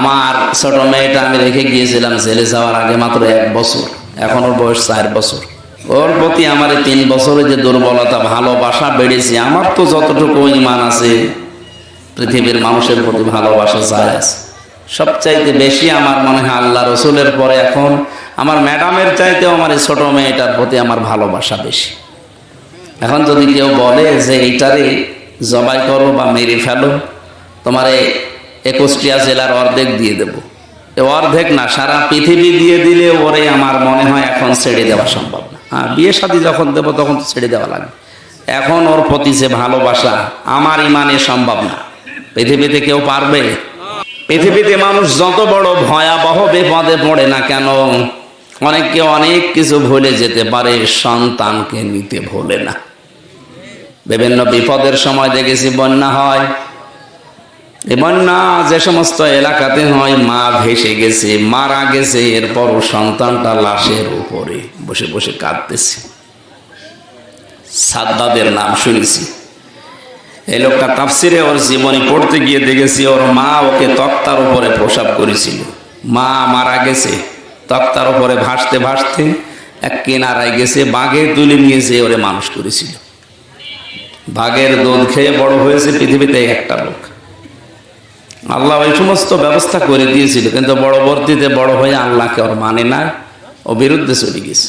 আমার ছোট মেয়েটা আমি রেখে গিয়েছিলাম জেলে যাওয়ার আগে মাত্র এক বছর। এখন ওর বয়স চার বছর। ওর প্রতি আমার তিন বছরে যে দুর্বলতা, ভালোবাসা বেড়েছে, আমার তো যতটুকু ইমান আছে, পৃথিবীর মানুষের প্রতি ভালোবাসা যায় আছে। সবচাইতে বেশি আমার মনে হয় আল্লাহ রসুলের পরে এখন আমার ম্যাডামের চাইতেও আমার এই ছোট মেয়েটার প্রতি আমার ভালোবাসা বেশি। এখন যদি কেউ বলে যে এইটারে জবাই করো বা মেরে ফেলো, তোমার একুশটিয়া জেলার অর্ধেক দিয়ে দেব। অর্ধেক না, সারা পৃথিবী দিয়ে দিলে ওরে আমার মনে হয় এখন ছেড়ে দেওয়া সম্ভব না। হ্যাঁ বিয়ে শাদী যখন দেবো তখন তো ছেড়ে দেওয়া লাগবে। এখন ওর প্রতি যে ভালোবাসা, আমার ইমানে সম্ভব না। পৃথিবীতে কেউ পারবে? পৃথিবীতে মানুষ যত বড় ভয়াবহ বিপদে পড়ে না কেন, অনেককে অনেক কিছু ভুলে যেতে পারে, সন্তানকে নিতে ভোলে না। বিভিন্ন বিপদের সময় দেখেছি বন্যা হয় এই বন্যা যে সমস্ত এলাকাতে হয়, মা ভেসে গেছে, মারা গেছে এরপরও সন্তানটা লাশের উপরে বসে বসে কাঁদতেছে। সাদ্দাদের নাম শুনেছি। এই লোকটা তাফসিরে ওর জীবনী পড়তে গিয়ে দেখেছি, ওর মা ওকে তক্তার উপরে প্রসাব করেছিল। মা মারা গেছে, তক্তার উপরে ভাসতে ভাসতে এক কিনারায় গেছে, বাঘে তুলে নিয়েছে ওরে মানুষ করেছিল। বাঘের দুধ খেয়ে বড় হয়েছে পৃথিবীতে একটা লোক। আল্লাহ ওই সমস্ত ব্যবস্থা করে দিয়েছিল, কিন্তু বড়বর্তীতে বড় হয়ে আল্লাহকে ওর মানে না, ও বিরুদ্ধে চলে গেছে।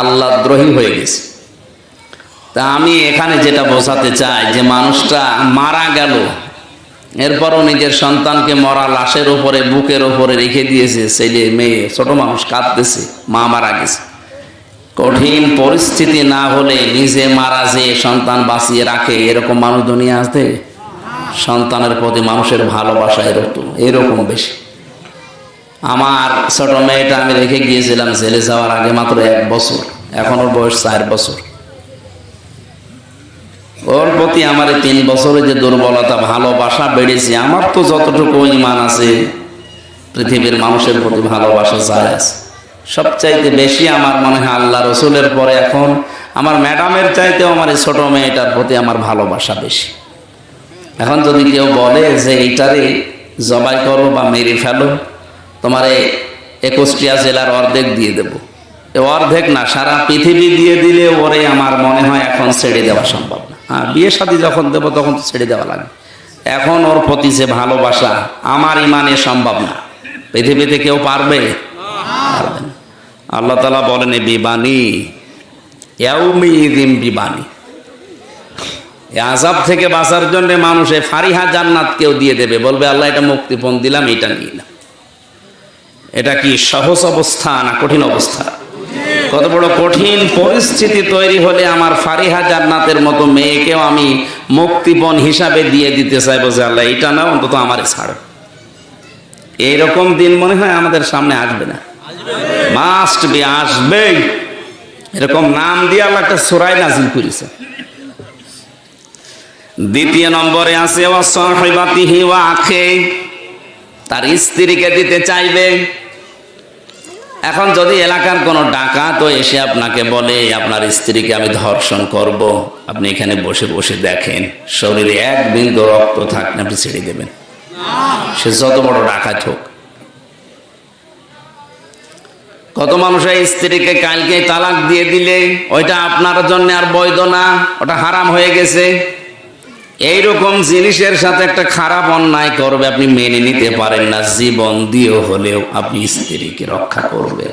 আল্লাহ দ্রোহী হয়ে গেছে। তা আমি এখানে যেটা বোঝাতে চাই যে মানুষটা মারা গেল, এরপরও নিজের সন্তানকে মরা লাশের উপরে, বুকের ওপরে রেখে দিয়েছে, ছেলে, মেয়ে, ছোট মানুষ কাঁদতেছে, মা মারা গেছে। কঠিন পরিস্থিতি না হলে নিজে মারা যে সন্তান বাঁচিয়ে রাখে, এরকম মানুষ দুনিয়া আসতে সন্তানের প্রতি মানুষের ভালোবাসা এরকম এরকম বেশি। আমার ছোট মেয়েটা আমি রেখে গিয়েছিলাম জেলে যাওয়ার আগে মাত্র এক বছর, এখন ওর বয়স চার বছর। ওর প্রতি আমার তিন বছরে যে দুর্বলতা, ভালোবাসা বেড়েছে, আমার তো যতটুকু ইমান আছে, পৃথিবীর মানুষের প্রতি ভালোবাসা যায় আছে। সবচাইতে বেশি আমার মনে হয় আল্লাহ রসুলের পরে এখন আমার ম্যাডামের চাইতেও আমার এই ছোট মেয়েটার প্রতি আমার ভালোবাসা বেশি। এখন যদি কেউ বলে যে এইটারে জবাই করো বা মেরে ফেলো, তোমার একুশটিয়া জেলার অর্ধেক দিয়ে দেব। অর্ধেক না, সারা পৃথিবী দিয়ে দিলে ওরে আমার মনে হয় এখন ছেড়ে দেওয়া সম্ভব না। হ্যাঁ বিয়ে শাদী যখন দেবো তখন তো ছেড়ে দেওয়া লাগবে। এখন ওর প্রতি যে ভালোবাসা, আমার ইমানে সম্ভব না। পৃথিবীতে কেউ পারবে? পারবে না। আল্লাহ তালা বলেন বিবানী ইয়াউমিদিন বিবানী। আজাব থেকে বাঁচার জন্য মানুষে ফারিহা জান্নাত কেউ দিয়ে দেবে। বলবে, আল্লাহ, এটা মুক্তিপণ দিলাম, এটা নিয়ে না এটা কি সহজ অবস্থা না কঠিন অবস্থা? কত বড় কঠিন পরিস্থিতি তৈরি হলে আমার ফারিহা জান্নাতের মতো মেয়েকেও আমি মুক্তিপণ হিসাবে দিয়ে দিতে চাইব যে, আল্লাহ, এটা না অন্তত আমার ছাড়। এইরকম দিন মনে হয় আমাদের সামনে আসবে না। মাস্ট বি আসবেই। এরকম নাম দিয়ে আল্লাহ একটা সোরাই নাজিল করেছে। দ্বিতীয় নম্বরে আছে তার স্ত্রীকে দিতে চাইবে। এখন যদি এলাকার কোনো ডাকাত এসে আপনাকে বলে, আপনার স্ত্রীকে আমি ধর্ষণ করব। আপনি এখানে বসে বসে দেখেন, শরীরে এক বিন্দু রক্ত থাকলে আপনি ছেড়ে দেবেন। সে যত বড় ডাকাত হোক। কত মানুষের স্ত্রীকে কালকে তালাক দিয়ে দিলে, ওইটা আপনার জন্য আর বৈধ না, ওটা হারাম হয়ে গেছে। এইরকম জিনিসের সাথে একটা খারাপ অন্যায় করবে আপনি মেনে নিতে পারেন না, জীবন দিয়েও হলেও আপনি স্ত্রীকে রক্ষা করবে।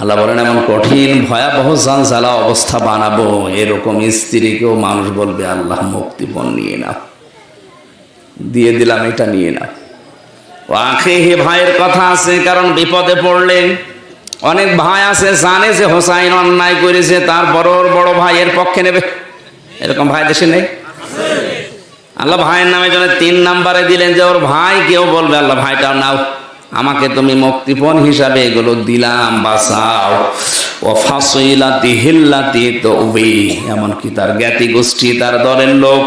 আল্লাহ বলেন, এমন কঠিন, ভয়াবহ জানজালা অবস্থা বানাবো, এরকম স্ত্রীকেও মানুষ বলবে, আল্লাহ মুক্তিপণ নিয়ে নাও। দিয়ে দিলাম, এটা নিয়ে ও আখে হে ভাইয়ের কথা আছে, কারণ বিপদে পড়লে অনেক ভাই আছে, জানে যে হোসাইন অন্যায় করেছে তার বড় বড় ভাইয়ের পক্ষে নেবে। এরকম ভাই দেশে নেই। আল্লাহ ভাইয়ের নামে জন্য তিন নাম্বারে দিলেন যে, ওর ভাই কেউ বলবে, আল্লাহ ভাইটা নাও। আমাকে তুমি মুক্তিপণ হিসাবে এগুলো দিলাম বাসাও ও ফাঁসইলাতি হিল্লাতি তো এমনকি তার জ্ঞাতি গোষ্ঠী, তার দলের লোক,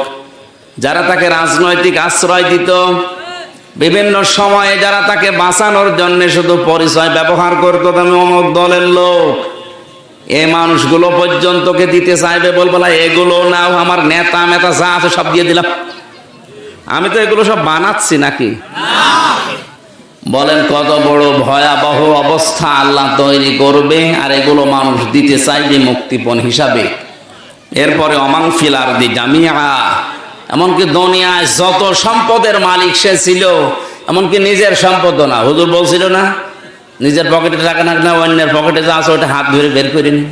যারা তাকে রাজনৈতিক আশ্রয় দিত, বিভিন্ন সময়ে যারা তাকে বাঁচানোর জন্য শুধু পরিচয় ব্যবহার করতো আমি অমুক দলের লোক। এ মানুষগুলো পর্যন্তকে দিতে চাইবে বলব এগুলো নাও, আমার নেতা মেতা যা আছে সব দিয়ে দিলাম। আমি তো এগুলো সব বানাচ্ছি নাকি? বলেন কত বড় ভয়াবহ অবস্থা আল্লাহ তৈরি করবে, আর এগুলো মানুষ দিতে চাইবে মুক্তিপণ হিসাবে। এরপরে অমাং ফিলার দি জামিয়া, এমনকি দুনিয়ায় যত সম্পদের মালিক সে ছিল, এমনকি নিজের সম্পদ না। হুজুর বলছিল না, নিজের পকেটে টাকা না না, অন্যের পকেটে যা আছে ওটা হাত ধরে বের করে নি।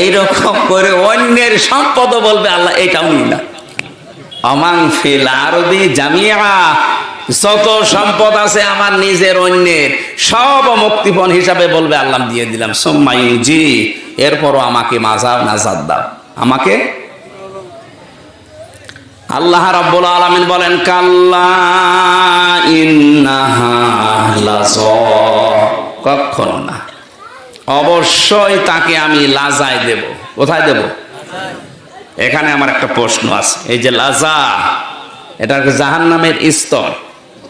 এইরকম করে অন্যের সম্পদ বলবে, আল্লাহ এটাও নি না অমাং ফিল আরবি জামিয়া। যত সম্পদ আছে আমার নিজের অন্যের, সব মুক্তিপণ হিসাবে বলবে, আল্লাহ দিয়ে দিলাম। সোম্মাইজি এরপরও আমাকে মাজাব নাজাদ দাও। আমাকে? আল্লাহ রাব্বুল আলামিন বলেন, কাল্লা ইন্নাহা কখনো না। অবশ্যই তাকে আমি লাজায় দেব। কোথায় দেব? এখানে আমার একটা প্রশ্ন আছে। এই যে লাজা, এটা জাহান নামের স্তর,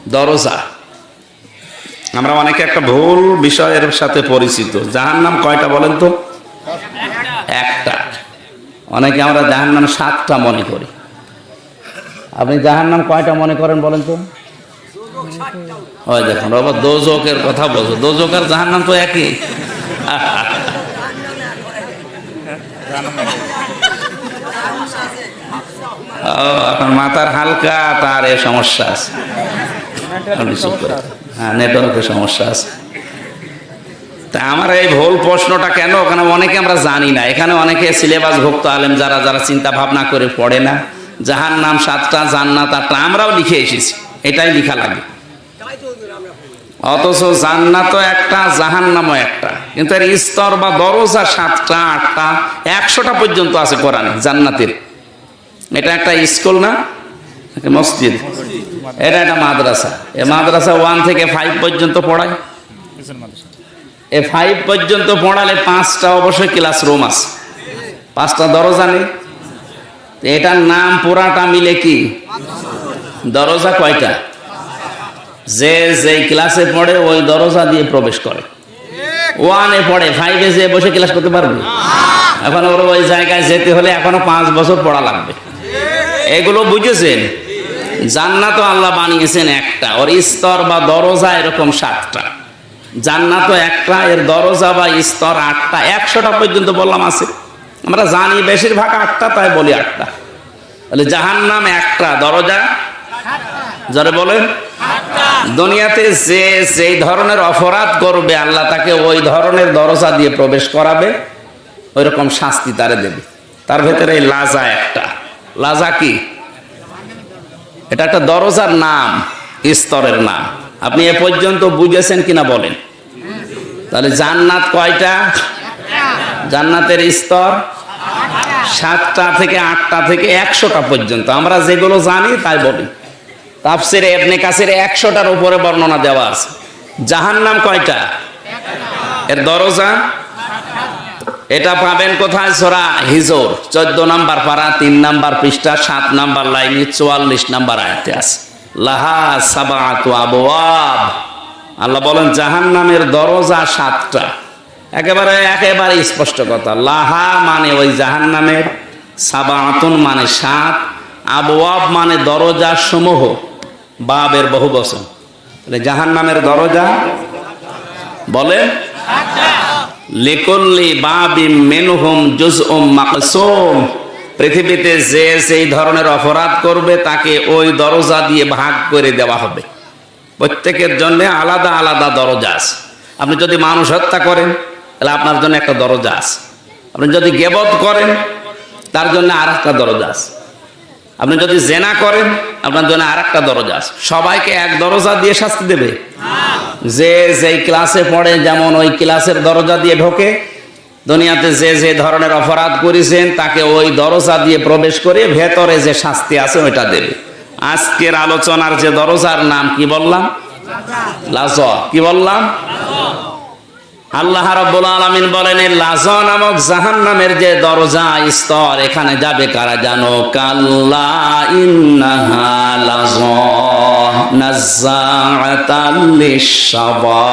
দরজা। আমরা অনেকে একটা ভুল বিষয়ের সাথে পরিচিত। জাহান নাম কয়টা বলেন তো? একটা। অনেকে আমরা জাহান নাম সাতটা মনে করি। আপনি জাহান নাম কয়টা মনে করেন বলেন তো? ওই দেখুন, বাবা দোজকের কথা বলছো। দোজক আর জাহান নাম তো একই। এখন মাথার হালকা তার এ সমস্যা আছে। হ্যাঁ নেটওয়ার্কের সমস্যা আছে। তা আমার এই ভুল প্রশ্নটা কেন? ওখানে অনেকে আমরা জানি না। এখানে অনেকে সিলেবাস ভুক্ত আলেম যারা যারা চিন্তা ভাবনা করে পড়ে না। জাহান নাম সাতটা জান্নাত আটটা আমরাও লিখে এসেছি। এটাই লেখা লাগে। অথচ জান্নাতও একটা জাহান নামও একটা। কিন্তু এর স্তর বা দরজা সাতটা আটটা একশোটা পর্যন্ত আছে কোরআনে জান্নাতের। এটা একটা স্কুল না? মসজিদ। এটা একটা মাদ্রাসা। এ মাদ্রাসা ওয়ান থেকে ফাইভ পর্যন্ত পড়ায়। এ ফাইভ পর্যন্ত পড়ালে পাঁচটা অবশ্যই ক্লাস রুম আছে। পাঁচটা দরজা নেই। এটার নাম পুরাটা মিলে কি? দরজা কয়টা? যে যেই ক্লাসে পড়ে, ওই দরজা দিয়ে প্রবেশ করে। ওয়ানে পড়ে, ফাইভে যেয়ে বসে ক্লাস করতে পারবে? এখন ওর ওই জায়গায় যেতে হলে এখনও পাঁচ বছর পড়া লাগবে। এগুলো বুঝেছেন? জান্নাত আল্লাহ বানিয়েছেন একটা, ওর স্তর বা দরজা এরকম সাতটা। জান্নাত একটা, এর দরজা বা স্তর আটটা। একশোটা পর্যন্ত বললাম আছে। আমরা জানি বেশিরভাগ আটটা, তাই বলি আটটা। তাহলে জাহান নাম একটা, দরজা? যারা বলেন। দুনিয়াতে যে যেই ধরনের অপরাধ করবে, আল্লাহ তাকে ওই ধরনের দরজা দিয়ে প্রবেশ করাবে ওই রকম শাস্তি তারে দেবে। তার ভেতরে এই লাজা একটা। লাজা কি এটা একটা দরজার নাম, স্তরের নাম। আপনি এ পর্যন্ত বুঝেছেন কিনা বলেন? তাহলে জান্নাত কয়টা? জান্নাতের স্তর সাতটা থেকে আটটা থেকে একশোটা পর্যন্ত। আমরা যেগুলো জানি তাই বলি। তাফসিরে এবনে কাসির একশোটার উপরে বর্ণনা দেওয়া আছে। জাহান্নাম কয়টা? এর দরজা এটা পাবেন কোথায়? সোরা হিজোর। চোদ্দ নাম্বার পারা, তিন নাম্বার পৃষ্ঠা, সাত নাম্বার লাইনে, চুয়াল্লিশ নাম্বার আয়াতে আছে। লাহা আবওয়াব। আল্লাহ বলেন, জাহান্নামের দরজা সাতটা। একেবারে একেবারে স্পষ্ট কথা। লাহা মানে ওই জাহান্নামের সাবাতুন মানে সাত, আবওয়াব মানে দরজা সমূহ। বাবের বহু বছর জাহান্নামের দরজা বলে? লিকুল্লি বাবি মেনহুম জুজউম মাকসুম। পৃথিবীতে যে সেই ধরনের অপরাধ করবে, তাকে ওই দরজা দিয়ে ভাগ করে দেওয়া হবে। প্রত্যেকের জন্য আলাদা আলাদা দরজা আছে। আপনি যদি মানুষ হত্যা করেন, তাহলে আপনার জন্য একটা দরজা আছে। আপনি যদি গেবত করেন, তার জন্য আর একটা দরজা আছে। আপনি যদি জেনা করেন, আপনার জন্য আর একটা দরজা আছে। সবাইকে এক দরজা দিয়ে শাস্তি দেবে। যে যেই ক্লাসে পড়ে, যেমন ওই ক্লাসের দরজা দিয়ে ঢোকে। দুনিয়াতে যে যে ধরনের অপরাধ করেছেন, তাকে ওই দরজা দিয়ে প্রবেশ করে ভেতরে যে শাস্তি আছে, ওইটা দেবে। আজকের আলোচনার যে দরজার নাম কি বললাম? লাজ কি বললাম? আল্লাহ রাব্বুল আলামিন বলেন লাজ নামক জাহান্নামের যে দরজা, স্তর এখানে যাবে কারা জানো? কাল্লা ইন্নাহা লাজ নাজ্জাআতাল লিশাবা